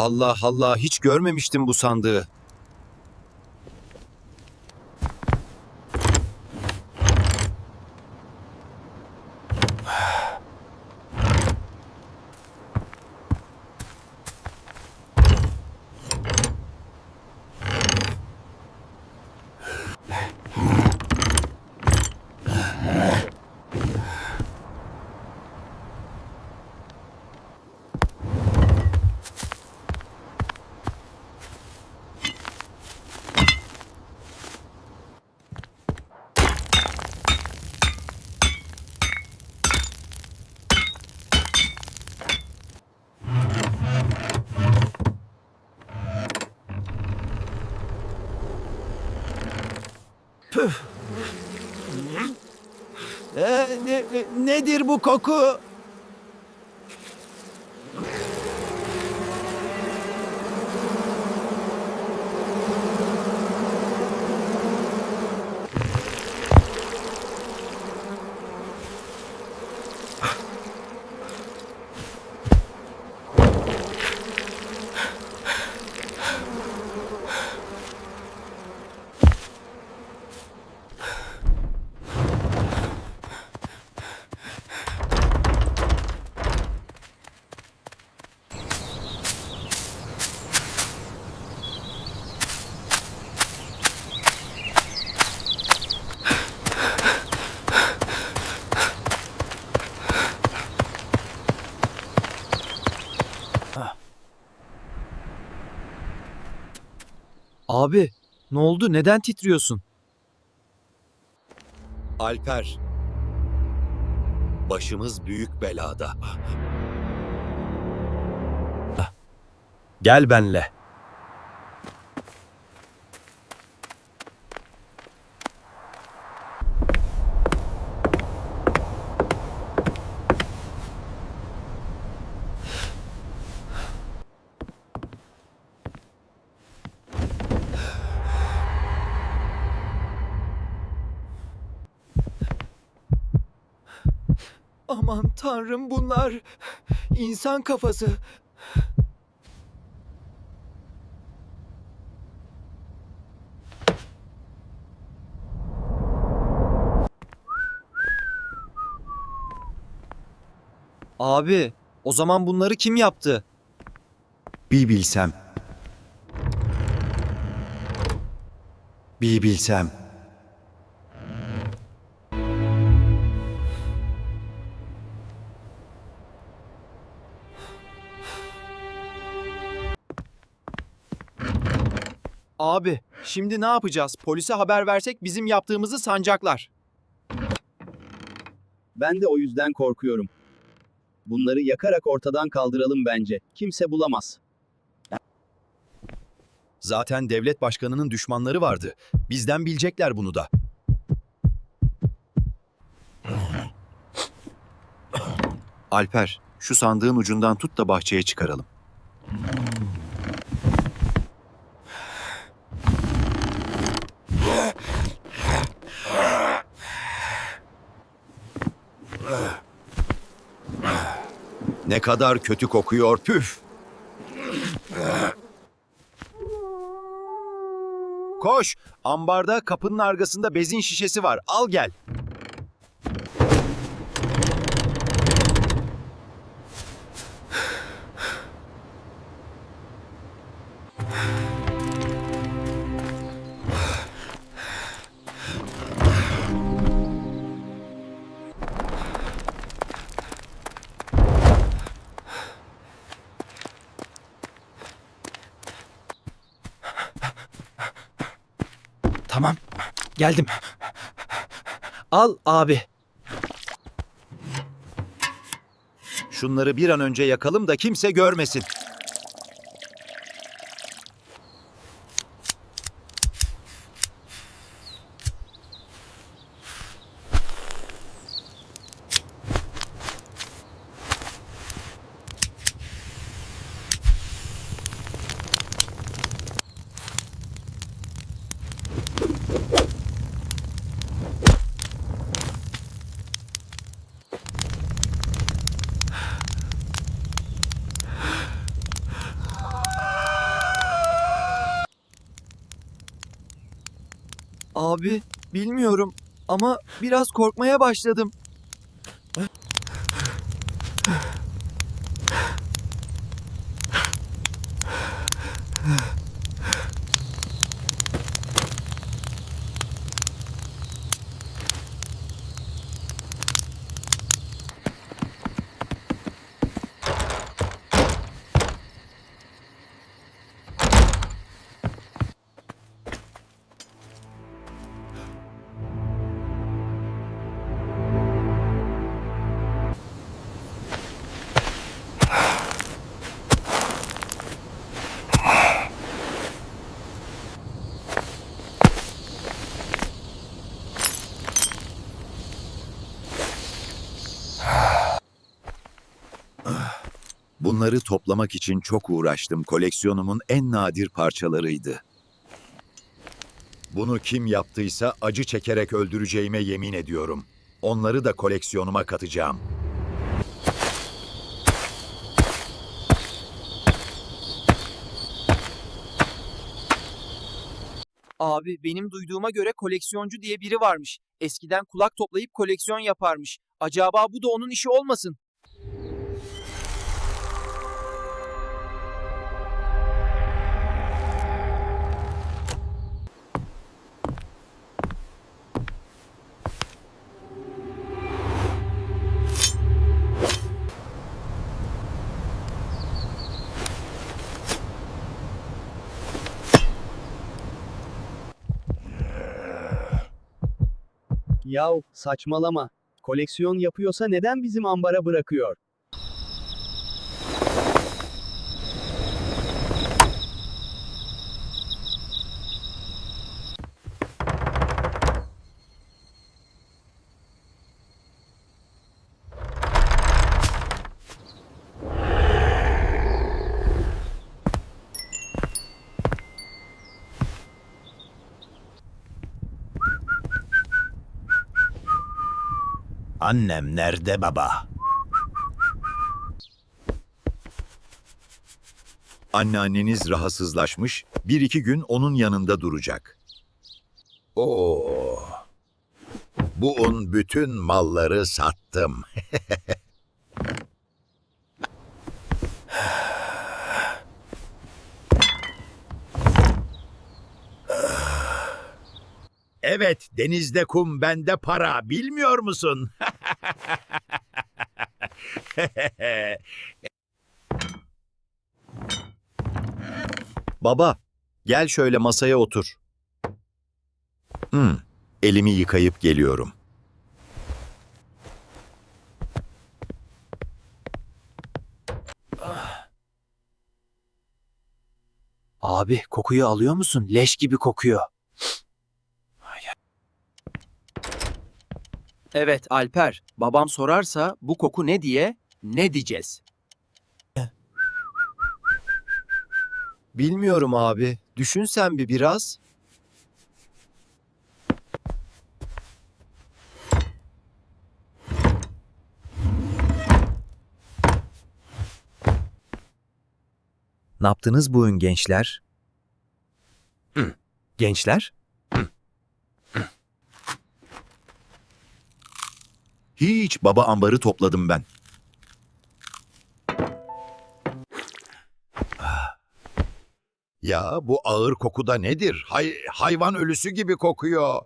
Allah Allah hiç görmemiştim bu sandığı. Ee, ne- ne- nedir bu koku? Abi ne oldu neden titriyorsun? Alper. Başımız büyük belada. Gel benle. Aman tanrım bunlar insan kafası. Abi o zaman bunları kim yaptı? Bir bilsem. Bir bilsem. Abi şimdi ne yapacağız? Polise haber versek bizim yaptığımızı sancaklar. Ben de o yüzden korkuyorum. Bunları yakarak ortadan kaldıralım bence. Kimse bulamaz. Zaten devlet başkanının düşmanları vardı. Bizden bilecekler bunu da. Alper şu sandığın ucundan tut da bahçeye çıkaralım. Ne kadar kötü kokuyor püf. Koş! Ambarda kapının arkasında bezin şişesi var. Al gel. Geldim. Al abi. Şunları bir an önce yakalım da kimse görmesin. Abi bilmiyorum ama biraz korkmaya başladım. Bunları toplamak için çok uğraştım. Koleksiyonumun en nadir parçalarıydı. Bunu kim yaptıysa acı çekerek öldüreceğime yemin ediyorum. Onları da koleksiyonuma katacağım. Abi benim duyduğuma göre koleksiyoncu diye biri varmış. Eskiden kulak toplayıp koleksiyon yaparmış. Acaba bu da onun işi olmasın? Yav, saçmalama. Koleksiyon yapıyorsa neden bizim ambara bırakıyor? Annem nerede baba? Anneanneniz rahatsızlaşmış, bir iki gün onun yanında duracak. Oo. Bu un bütün malları sattım. Evet, denizde kum, bende para. Bilmiyor musun? Baba, gel şöyle masaya otur. Hmm, elimi yıkayıp geliyorum. Abi kokuyu alıyor musun? Leş gibi kokuyor. Evet Alper, babam sorarsa bu koku ne diye ne diyeceğiz? Bilmiyorum abi. Düşün sen bir biraz. Ne yaptınız bugün gençler? Gençler? Hiç baba ambarı topladım ben. Ya bu ağır koku da nedir? Hay, hayvan ölüsü gibi kokuyor.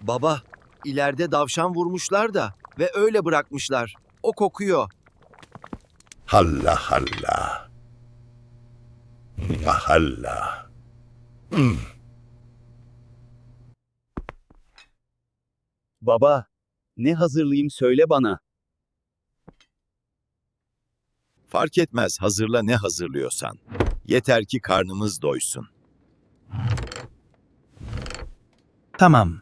Baba, ileride davşan vurmuşlar da ve öyle bırakmışlar. O kokuyor. Halla halla. Halla. Baba, ne hazırlayayım söyle bana. Fark etmez hazırla ne hazırlıyorsan. Yeter ki karnımız doysun. Tamam.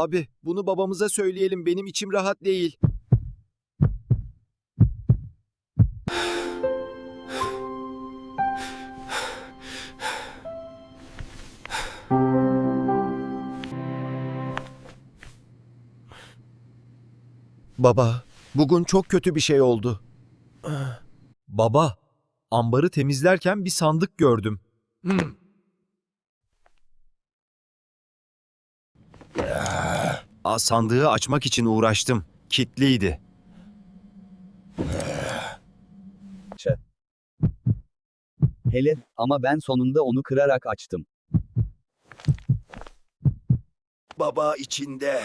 Abi bunu babamıza söyleyelim benim içim rahat değil. Baba, bugün çok kötü bir şey oldu. Baba, ambarı temizlerken bir sandık gördüm. Hmm. Sandığı açmak için uğraştım. Kitliydi. Hele ama ben sonunda onu kırarak açtım. Baba içinde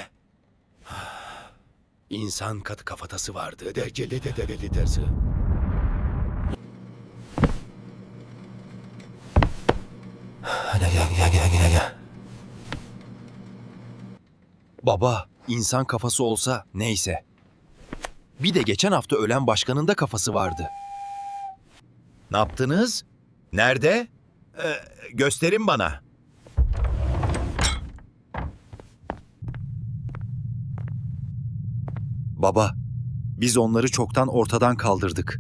insan katı kafatası vardı. Derceli de dersi. Baba, insan kafası olsa neyse. Bir de geçen hafta ölen başkanın da kafası vardı. Ne yaptınız? Nerede? Ee, gösterin bana. Baba, biz onları çoktan ortadan kaldırdık.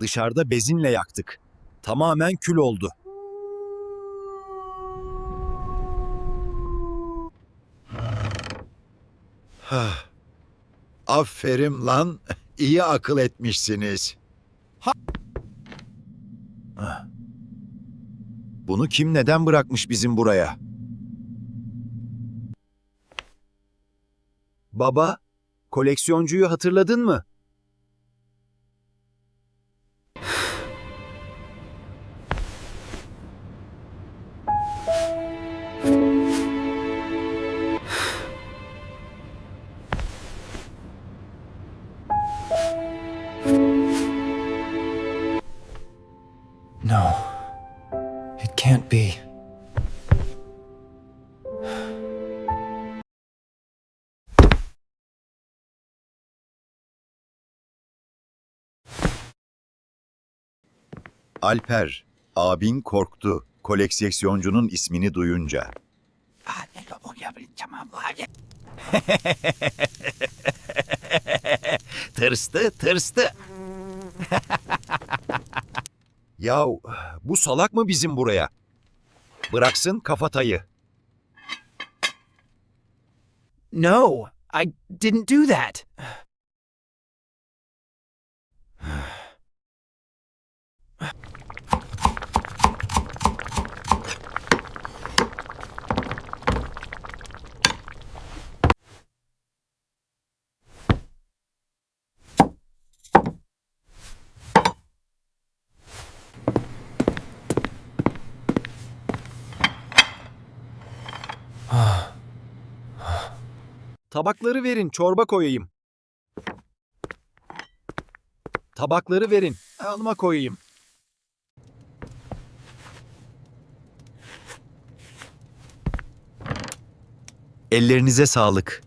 Dışarıda bezinle yaktık. Tamamen kül oldu. Aferin lan. İyi akıl etmişsiniz. Bunu kim neden bırakmış bizim buraya? Baba, koleksiyoncuyu hatırladın mı? Alper, abin korktu. Koleksiyoncunun ismini duyunca. tırstı, tırstı. Yahu bu salak mı bizim buraya? Bıraksın kafatayı. No, I didn't do that. Tabakları verin, çorba koyayım. Tabakları verin, alma koyayım. Ellerinize sağlık.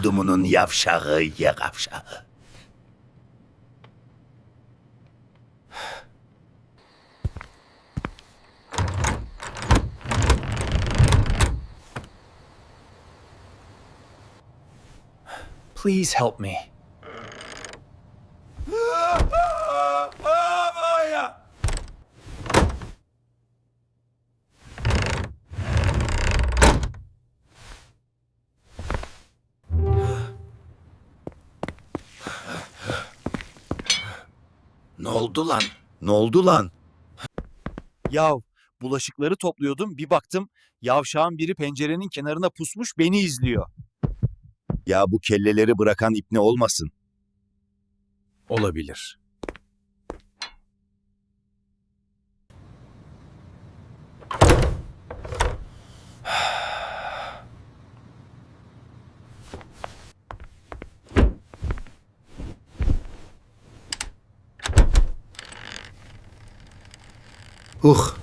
Kodumunun yavşağı yavşağı. Please help me. Oldu lan? Ne oldu lan? Yav, bulaşıkları topluyordum, bir baktım yavşağın biri pencerenin kenarına pusmuş beni izliyor. Ya bu kelleleri bırakan ipne olmasın. Olabilir. Oeg.